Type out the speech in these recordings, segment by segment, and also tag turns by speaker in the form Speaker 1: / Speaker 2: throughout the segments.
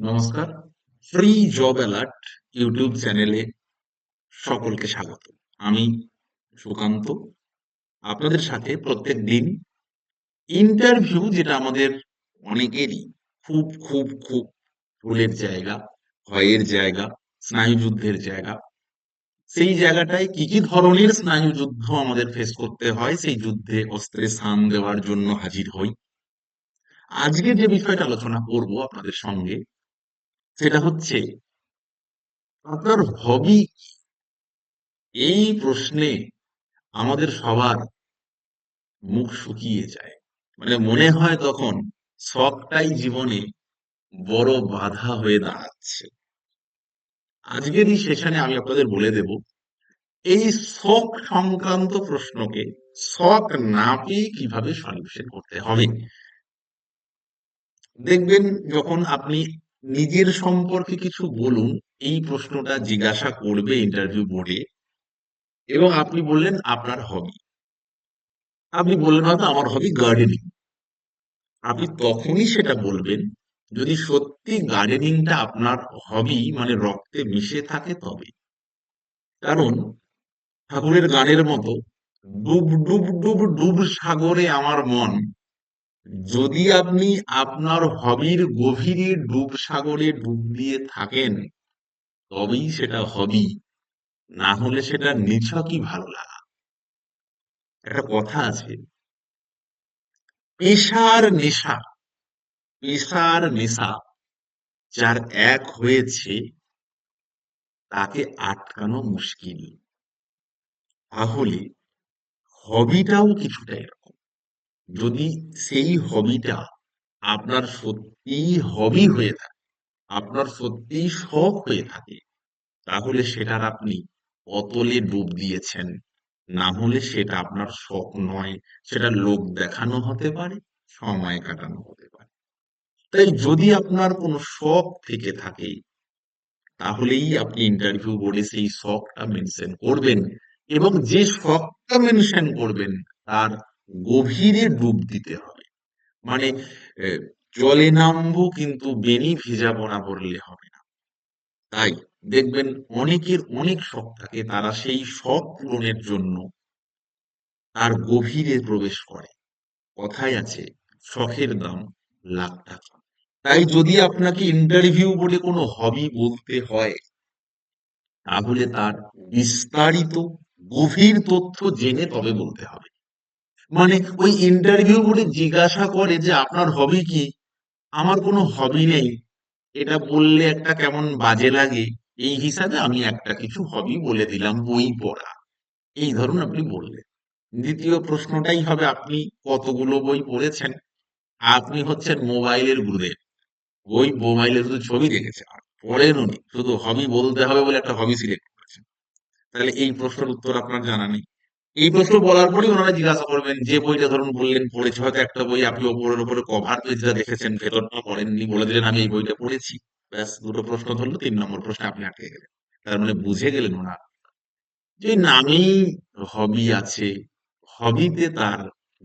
Speaker 1: নমস্কার। Free job alert YouTube চ্যানেলে সকলকে স্বাগত। আমি সুকান্ত। আপনাদের সাথে প্রত্যেক দিন ইন্টারভিউ যেটা আমাদের অনেকেরই খুব খুব খুব ভুলের জায়গা, ভয়ের জায়গা, স্নায়ুযুদ্ধের জায়গা। সেই জায়গাটায় কি কি ধরনের স্নায়ুযুদ্ধ আমাদের ফেস করতে হয়? সেই যুদ্ধে অস্ত্রে স্থান দেওয়ার জন্য হাজির হই। আজকে যে বিষয়টা আলোচনা করব আপনাদের সঙ্গে সেটা হচ্ছে, আপনার হবি এই প্রশ্নে আমাদের সবার মুখ শুকিয়ে যায়। মানে মনে হয় তখন শখটাই জীবনে বড় বাধা হয়ে দাঁড়াচ্ছে। আজকের এই সেশনে আমি আপনাদের বলে দেব, এই শখ সংক্রান্ত প্রশ্নকে শখ না পেয়ে কীভাবে সলিউশন করতে হবে? দেখবেন যখন আপনি নিজের সম্পর্কে কিছু বলুন, এই প্রশ্নটা জিজ্ঞাসা করবে ইন্টারভিউ বোর্ডে এবং আপনি বললেন, আপনার হবি আপনি বললেন, হয়তো আমার হবি গার্ডেনিং আপনি তখনই সেটা বলবেন, যদি সত্যি গার্ডেনিংটা আপনার হবি মানে রক্তে মিশে থাকে তবে। কারণ, ঠাকুরের গানের মতো ডুব ডুব ডুব ডুব সাগরে আমার মন যদি আপনি আপনার হবির গভীরে ডুব সাগরে ডুব দিয়ে থাকেন, তবেই সেটা হবি। না হলে সেটা নিছকই ভালো লাগা। একটা কথা আছে। পেশার নেশা পেশার নেশা যার এক হয়েছে, তাকে আটকানো মুশকিল। তাহলে হবিটাও কিছুটা এরকম। যদি সেই হবিটা আপনার সত্যিই হবি হয়ে থাকে, আপনার সত্যিই শখ হয়ে থাকে, তাহলে সেটার আপনি অতলে ডুব দিয়েছেন। না হলে সেটা আপনার শখ নয়, সেটা লোক দেখানো হতে পারে, সময় কাটানো হতে পারে। তাই যদি আপনার কোনো শখ থেকে থাকে, তাহলেই আপনি ইন্টারভিউ বোর্ডে সেই শখটা মেনশন করবেন এবং যে শখটা মেনশন করবেন, তার গভীরে ডুব দিতে হবে। মানে জলে নামবো কিন্তু বেনি ভিজাবো না বললে হবে না। তাই দেখবেন অনেকের অনেক শখ থাকে, তারা সেই শখ পূরণের জন্য তার গভীরে প্রবেশ করে। কথায় আছে, শখের দাম লাখ টাকা। তাই যদি আপনাকে ইন্টারভিউ বলে কোনো হবি বলতে হয়, তাহলে তার বিস্তারিত, গভীর তথ্য জেনে তবে বলতে হবে। মানে ওই ইন্টারভিউ বলে জিজ্ঞাসা করে যে আপনার হবি কি? আমার কোনো হবি নেই। এটা বললে একটা কেমন বাজে লাগে? এই হিসাবে আমি একটা কিছু হবি বলে দিলাম, বই পড়া। এই ধরুন আপনি বললেন। দ্বিতীয় প্রশ্নটাই হবে, আপনি কতগুলো বই পড়েছেন? আপনি হচ্ছেন মোবাইলের গুরুদেব। ওই মোবাইলে শুধু ছবি দেখেছে পড়েন উনি। শুধু হবি বলতে হবে বলে একটা হবি সিলেক্ট করেছেন। তাহলে এই প্রশ্নের উত্তর আপনার জানা নেই। এই প্রশ্ন বলার পরেই ওনারা জিজ্ঞাসা করবেন, যে বইটা ধরুন বললেন, পড়েছে, হয়তো একটা বই আপনি ওপরের উপরে কভার পেজটা দেখেছেন, ভেতরটা পড়েননি বলে দিলেন, আমি এই বইটা পড়েছি। ব্যাস, দুটো প্রশ্ন ধরলো, তিন নম্বর প্রশ্নে আপনি আটকে গেলেন। তার মানে বুঝে গেলেন ওনার যে নামেই হবি আছে, হবিতে তার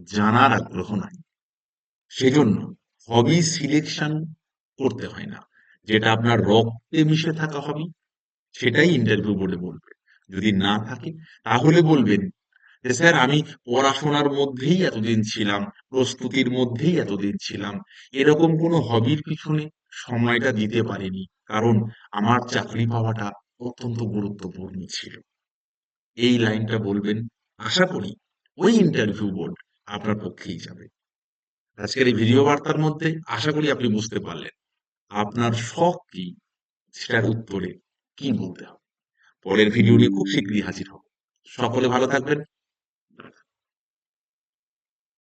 Speaker 1: জানার আগ্রহ নাই। সেজন্য হবি সিলেকশন করতে হয় না। যেটা আপনার রক্তে মিশে থাকা হবি, সেটাই ইন্টারভিউ বোর্ডে বলবে। যদি না থাকে, তাহলে বলবেন যে, স্যার, আমি পড়াশোনার মধ্যেই এতদিন ছিলাম, প্রস্তুতির মধ্যেই এতদিন ছিলাম। এরকম কোনো হবির পিছনে সময়টা দিতে পারিনি, কারণ আমার চাকরি পাওয়াটা অত্যন্ত গুরুত্বপূর্ণ ছিল। এই লাইনটা বলবেন, আশা করি ওই ইন্টারভিউ বোর্ড আপনার পক্ষেই যাবে। আজকের এই ভিডিও বার্তার মধ্যে আশা করি আপনি বুঝতে পারলেন, আপনার শখ কি, সেটার উত্তরে কি বলতে হবে। পরের ভিডিও নিয়ে খুব শীঘ্রই হাজির হব। সকলে ভালো থাকবেন